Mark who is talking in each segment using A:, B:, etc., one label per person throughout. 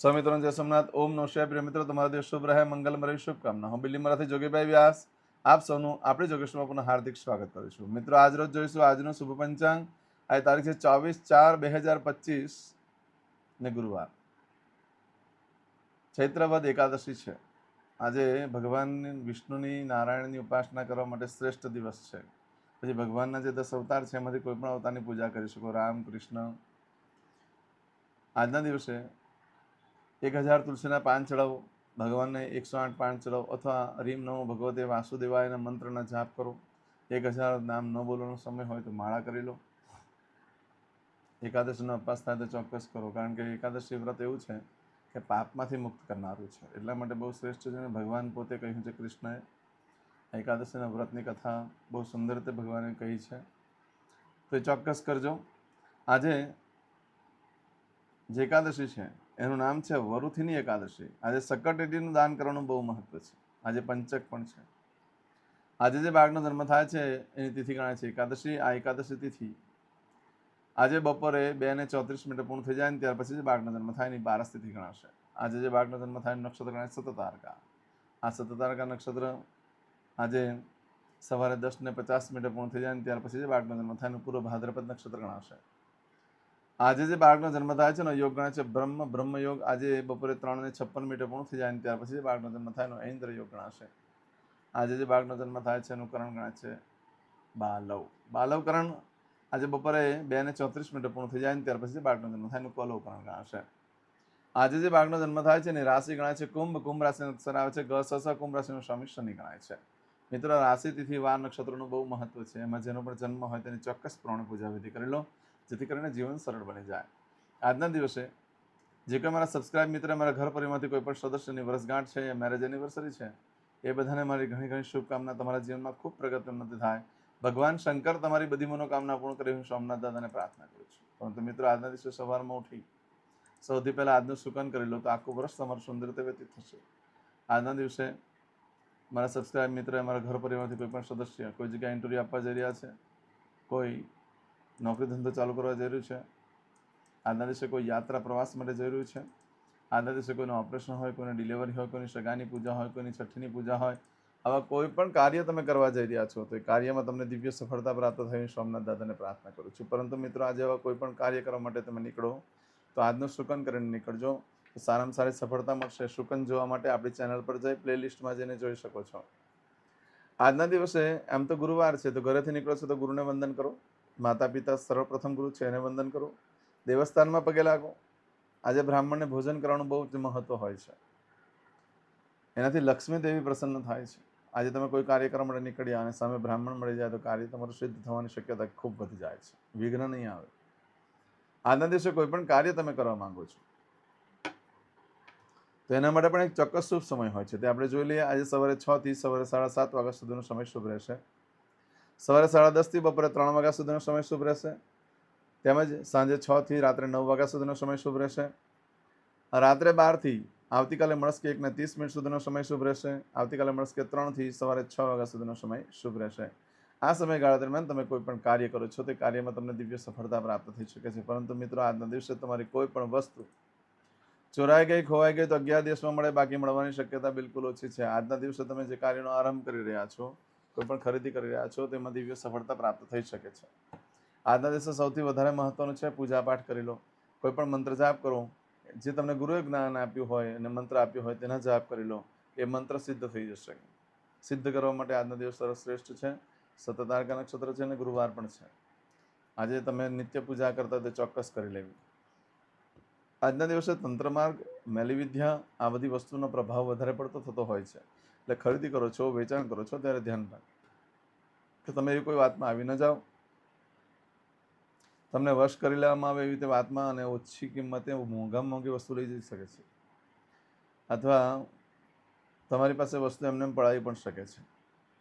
A: સ્વામિત્રણ જય સોમનાથ. ઓમ શિવાય. પ્રિય મિત્રો, તમારો દિવસ શુભ રહે. મંગલમય શુભકામના. હું બિલ્લીમરાથી જોગીભાઈ વ્યાસ. આપ સૌનું આપણી જોગેશમાં પુનઃ હાર્દિક સ્વાગત કરું છું. મિત્રો, આજ રોજ જોઈશું આજનું શુભ પંચાંગ. આ તારીખ છે ચોવીસ ચાર બે હજાર પચીસ ને ગુરુવાર. ચૈત્રવદ એકાદશી છે. આજે ભગવાન વિષ્ણુની નારાયણની ઉપાસના કરવા માટે શ્રેષ્ઠ દિવસ છે. પછી ભગવાનના જે દસ અવતાર છે, એમાંથી કોઈ પણ અવતારની પૂજા કરી શકો. રામ, કૃષ્ણ. આજના દિવસે એક હજાર તુલસીના પાન ચડાવો, ભગવાનને એકસો આઠ પાન ચડાવો અથવા રીમ નમો ભગવતે વાસુદેવાયના મંત્રના જાપ કરો. એક હજાર નામ ન બોલવાનો સમય હોય તો માળા કરી લો. એકાદશીનો અપાસ થાય તો ચોક્કસ કરો. કારણ કે એકાદશી વ્રત એવું છે કે પાપમાંથી મુક્ત કરનારું છે. એટલા માટે બહુ શ્રેષ્ઠ છે અને ભગવાન પોતે કહ્યું છે કૃષ્ણએ. એકાદશીના વ્રતની કથા બહુ સુંદર રીતે ભગવાને કહી છે. તો એ ચોક્કસ કરજો. આજે જે એકાદશી છે એનું નામ છે વરુથીની એકાદશી. આજે સકટેટીનું દાન કરવાનું બહુ મહત્વ છે. આજે પંચક પણ છે. આજે જે બાળકનો જન્મ થાય છે, એની તિથિ ગણાય છે. એકાદશી, આ એકાદશી તિથિ. આજે બપોરે બે ને ચોત્રીસ મિનિટે પૂર્ણ થઈ જાય ને ત્યાર પછી જે બાળકનો જન્મ થાય એની બારસ તિથિ ગણાશે. આજે જે બાળકનો જન્મ થાય નક્ષત્ર ગણાય સતતારકા. આ સતતારકા નક્ષત્ર આજે સવારે દસ ને પચાસ મિનિટે પૂર્ણ થઈ જાય ને ત્યાર પછી જે બાળકનો જન્મ થાય એનું પૂર્વ ભાદ્રપદ નક્ષત્ર ગણાશે. આજે જે બાળકનો જન્મ થાય છે ને, યોગ ગણાય છે બ્રહ્મ બ્રહ્મ યોગ આજે બપોરે ત્રણ ને છપ્પન મિનિટે પૂર્ણ થઈ જાય ત્યાર પછી જે બાળકનો જન્મ થાય એનો ઇન્દ્ર યોગ ગણાશે. આજે જે બાળકનો જન્મ થાય છે એનું કરણ ગણાય છે બાલવ. બાલવ કરણ આજે બપોરે બે ને ચોત્રીસ મિનિટે પૂર્ણ થઈ જાય ત્યાર પછી જે બાળકનો જન્મ થાય એનું કલવ કરણ ગણાશે. આજે જે બાળકનો જન્મ થાય છે ને રાશિ ગણાય છે કુંભ. કુંભ રાશિનો અક્ષર આવે છે ગ સ સ કુંભ રાશિનો સ્વામી શનિ ગણાય છે. મિત્રો, રાશિ તિથિ વાર નક્ષત્રનું બહુ મહત્વ છે. એમાં જેનો પણ જન્મ હોય તેની ચોક્કસ પ્રમાણે પૂજા વિધિ કરી લો. જેથી કરીને જીવન સરળ બની જાય. આજના દિવસે જે કોઈ મારા સબસ્ક્રાઇબ મિત્ર, મારા ઘર પરિવારમાંથી કોઈ પણ સદસ્યની વર્ષગાંઠ છે, યા મેરેજ એનિવર્સરી છે, એ બધાને મારી ઘણી ઘણી શુભકામના. તમારા જીવનમાં ખૂબ પ્રગતિ થાય. ભગવાન શંકર તમારી બધી મનોકામના પૂર્ણ કરી હું સોમનાથ દાદાને પ્રાર્થના કરું છું. પરંતુ મિત્રો, આજના દિવસે સવારમાં ઉઠી સૌથી પહેલાં આજનું સુકન કરી લો તો આખું વર્ષ તમારું સુંદર રીતે વ્યતીત થશે. આજના દિવસે મારા સબસ્ક્રાઇબ મિત્ર, મારા ઘર પરિવારમાંથી કોઈ પણ સદસ્ય કોઈ જગ્યાએ ઇન્ટરવ્યૂ આપવા જઈ રહ્યા છે, કોઈ નોકરી ધંધો ચાલુ કરવા જરૂર છે. આજના દિવસે કોઈ યાત્રા પ્રવાસ માટે જરૂર છે. આજના દિવસે કોઈનું ઓપરેશન હોય, કોઈને ડિલિવરી હોય, કોઈની સગાની પૂજા હોય, કોઈની છઠ્ઠીની પૂજા હોય, આવા કોઈ પણ કાર્ય તમે કરવા જઈ રહ્યા છો, તો એ કાર્યમાં તમને દિવ્ય સફળતા પ્રાપ્ત થઈ સોમનાથ દાદાને પ્રાર્થના કરું છું. પરંતુ મિત્રો, આજે આવા કોઈ પણ કાર્ય કરવા માટે તમે નીકળો, તો આજનું શુકન કરીને નીકળજો. તો સારામાં સારી સફળતા મળશે. શુકન જોવા માટે આપણી ચેનલ પર જઈ પ્લેલિસ્ટમાં જઈને જોઈ શકો છો. આજના દિવસે એમ તો ગુરુવાર છે, તો ઘરેથી નીકળો છો તો ગુરુને વંદન કરો. માતા પિતા સર્વપ્રથમ ગુરુ છે, એને વંદન કરો. દેવસ્થાનમાં પગે લાગો. આજે બ્રાહ્મણને ભોજન કરવાનું બહુ જ મહત્વ હોય છે. એનાથી લક્ષ્મી દેવી પ્રસન્ન થાય છે. આજે તમે કોઈ કાર્યક્રમ માટે નીકળ્યા અને સામે બ્રાહ્મણ મળી જાય તો કાર્ય તમારું સિદ્ધ થવાની શક્યતા ખૂબ વધી જાય છે. વિઘ્ન નહીં આવે. આજના દિવસે કોઈ પણ કાર્ય તમે કરવા માંગો છો. તો એના માટે પણ એક ચોક્કસ શુભ સમય હોય છે. તે આપણે જોઈ લઈએ આજે સવારે છ થી સવારે સાડા સાત વાગ્યા સુધીનો સમય શુભ રહેશે. સવારે સાડા દસથી બપોરે ત્રણ વાગ્યા સુધીનો સમય શુભ રહેશે. તેમજ સાંજે છથી રાત્રે નવ વાગ્યા સુધીનો સમય શુભ રહેશે. રાત્રે બારથી આવતીકાલે મળસ્કે એકને ત્રીસ મિનિટ સુધીનો સમય શુભ રહેશે. આવતીકાલે મળસ્કે ત્રણથી સવારે છ વાગ્યા સુધીનો સમય શુભ રહેશે. આ સમયગાળા દરમિયાન તમે કોઈ પણ કાર્ય કરો છો તે કાર્યમાં તમને દિવ્ય સફળતા પ્રાપ્ત થઈ શકે છે. પરંતુ મિત્રો, આજના દિવસે તમારી કોઈ પણ વસ્તુ ચોરાઈ ગઈ, ખોવાઈ ગઈ તો અગિયાર દિવસમાં મળે, બાકી મળવાની શક્યતા બિલકુલ ઓછી છે. આજના દિવસે તમે જે કાર્યનો આરંભ કરી રહ્યા છો કોઈ પણ ખરીદી કરી રહ્યા છો, તેમાં દિવ્ય સફળતા પ્રાપ્ત થઈ શકે છે. આજના દિવસે સૌથી વધારે મહત્વનું છે પૂજા પાઠ કરી લો. કોઈ પણ મંત્ર જાપ કરો. જે તમને ગુરુએ જ્ઞાન આપ્યું હોય અને મંત્ર આપ્યો હોય તેના જાપ કરી લો. એ મંત્ર સિદ્ધ થઈ જશે. સિદ્ધ કરવા માટે આજનો દિવસ સરસ શ્રેષ્ઠ છે સતતારકા નક્ષત્ર છે અને ગુરુવાર પણ છે. આજે તમે નિત્ય પૂજા કરતા તે ચોક્કસ કરી લેવી. આજના દિવસે તંત્રમાર્ગ મેલીવિદ્યા આ બધી વસ્તુનો પ્રભાવ વધારે પડતો થતો હોય છે. એટલે ખરીદી કરો છો, વેચાણ કરો છો, ત્યારે ધ્યાન રાખો કે તમે એવી કોઈ વાતમાં આવી ન જાઓ. તમને વશ કરી લેવામાં આવે એવી રીતે વાતમાં અને ઓછી કિંમતે મોંઘામાં મોંઘી વસ્તુ લઈ જઈ શકે છે. અથવા તમારી પાસે વસ્તુ એમને એમ પડાવી પણ શકે છે.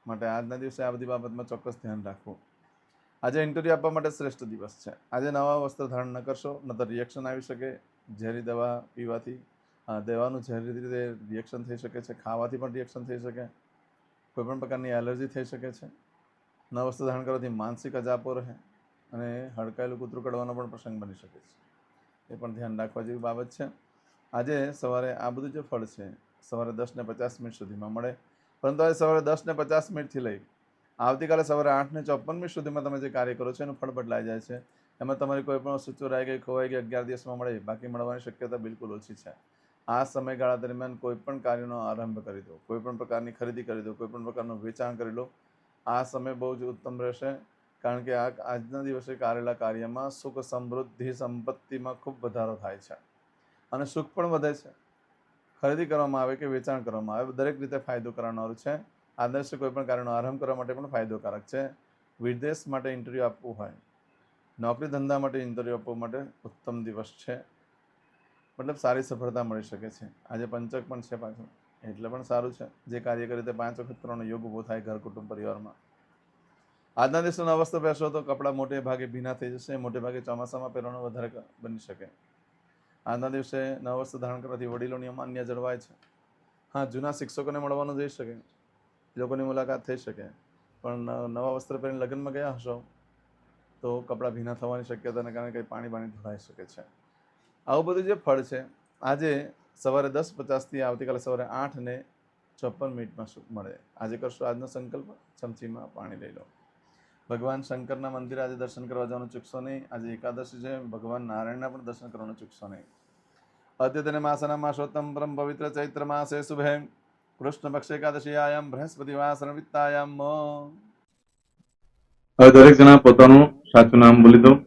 A: માટે આજના દિવસે આ બધી બાબતમાં ચોક્કસ ધ્યાન રાખવું. આજે ઇન્ટરવ્યૂ આપવા માટે શ્રેષ્ઠ દિવસ છે. આજે નવા વસ્ત્ર ધારણ ન કરશો ન તો રિએક્શન આવી શકે, ઝેરી દવા પીવાથી. દવાનું ઝેરી રીતે રિએક્શન થઈ શકે છે, ખાવાથી પણ રિએક્શન થઈ શકે કોઈ પણ પ્રકારની એલર્જી થઈ શકે છે. ન વસ્તુ ધારણ કરવાથી માનસિક અજાપો રહે અને હડકાયેલું કૂતરું કડવાનો પણ પ્રસંગ બની શકે છે. એ પણ ધ્યાન રાખવા જેવી બાબત છે. આજે સવારે આ બધું જે ફળ છે, સવારે દસને પચાસ મિનિટ સુધીમાં મળે. પરંતુ આજે સવારે દસને પચાસ મિનિટથી લઈ આવતીકાલે સવારે આઠને ચોપન મિનિટ સુધીમાં તમે જે કાર્ય કરો છો, એનું ફળ બદલાઈ જાય છે. એમાં તમારી કોઈ પણ વસ્તુ ચોરાઈ ગઈ, ખોવાઈ ગઈ, અગિયાર દિવસમાં મળે, બાકી મળવાની શક્યતા બિલકુલ ઓછી છે. આ સમયગાળા દરમિયાન કોઈ પણ કાર્યનો આરંભ કરી દો, કોઈ પણ પ્રકારની ખરીદી કરી દો, કોઈ પણ પ્રકારનું વેચાણ કરી લો, આ સમય બહુ જ ઉત્તમ રહેશે. કારણ કે આ આજના દિવસે કરેલા કાર્યમાં સુખ સમૃદ્ધિ સંપત્તિમાં ખૂબ વધારો થાય છે અને સુખ પણ વધે છે. ખરીદી કરવામાં આવે કે વેચાણ કરવામાં આવે, દરેક રીતે ફાયદો કરનારું છે. આદર્શ કોઈ પણ કાર્યનો આરંભ કરવા માટે પણ ફાયદોકારક છે. વિદેશ માટે ઇન્ટરવ્યૂ આપવું હોય, નોકરી ધંધા માટે ઇન્ટરવ્યૂ આપવા માટે ઉત્તમ દિવસ છે. મતલબ સારી સફળતા મળી શકે છે. આજે પંચક પણ છે પાછું. એટલે પણ સારું છે. જે કાર્ય કરી તે પાંચ વખત ત્રણ યોગ ઊભો થાય ઘર, કુટુંબ, પરિવારમાં. આજના દિવસે નવા વસ્ત્ર પહેરશો તો કપડાં મોટે ભાગે ભીના થઈ જશે, મોટે ભાગે ચોમાસામાં પહેરવાનો વધારે બની શકે. આજના દિવસે નવા વસ્ત્ર ધારણ કરવાથી વડીલોની અમાન્ય જળવાય છે. હા, જૂના શિક્ષકોને મળવાનું જઈ શકે. લોકોની મુલાકાત થઈ શકે. પણ નવા વસ્ત્ર પહેરીને લગ્નમાં ગયા હશો, તો કપડાં ભીના થવાની શક્યતાને કારણે કંઈ પાણી પાણી ઢોળાઈ શકે છે. આવું બધું જે ફળ છે, આજે સવારે દસ પચાસથી આવતીકાલે સવારે આઠ ને ચોપન મિનિટમાં મળે? આજે કરશો આજનો સંકલ્પ? ચમચીમાં પાણી લઈ લો. ભગવાન શંકરના મંદિરે આજે દર્શન કરવા જવાનું ચૂકશો નહીં. આજે એકાદશી છે, ભગવાન નારાયણના પણ દર્શન કરવાનું ચૂકશો નહીં. અદ્યતને માસના માસોત્તમ પરમ પવિત્ર ચૈત્ર માસે શુભે. કૃષ્ણ પક્ષ એકાદશીયાયામ બૃહસ્પતિ વાસન વિત્તાયામ.
B: હવે દરેક જણા પોતાનું સાચું નામ બોલી દો.